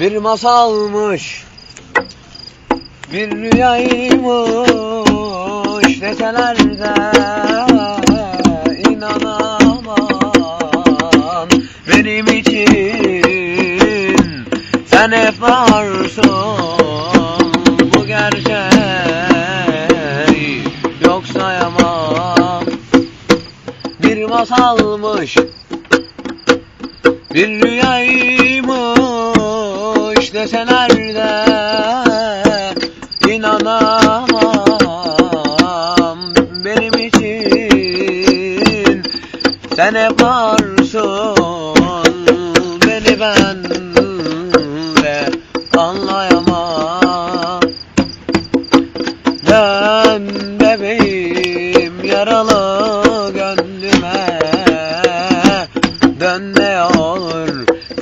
Bir masalmış Bir rüyaymış Deseler de inanamam. Benim için Sen hep varsın. Bu gerçeği Yok sayamam. Bir masalmış bir rüyaymış deseler de inanamam. Benim için sen hep varsın. Beni ben de anlayamam. Dön bebeğim yaralı gönlüme. Dön ne olur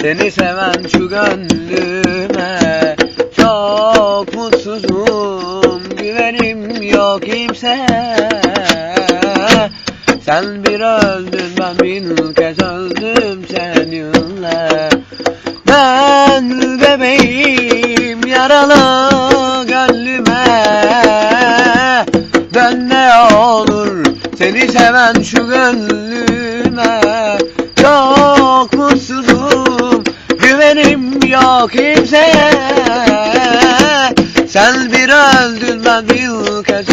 seni seven şu gönlüme Çok mutsuzum. Güvenim yok kimseye Sen bir öldün ben bin kez öldüm seninle. Ben bebeğim yaralı gönlüme. Dön ne olur seni seven şu gönlüme yok Sen bir öldün ben bir kaç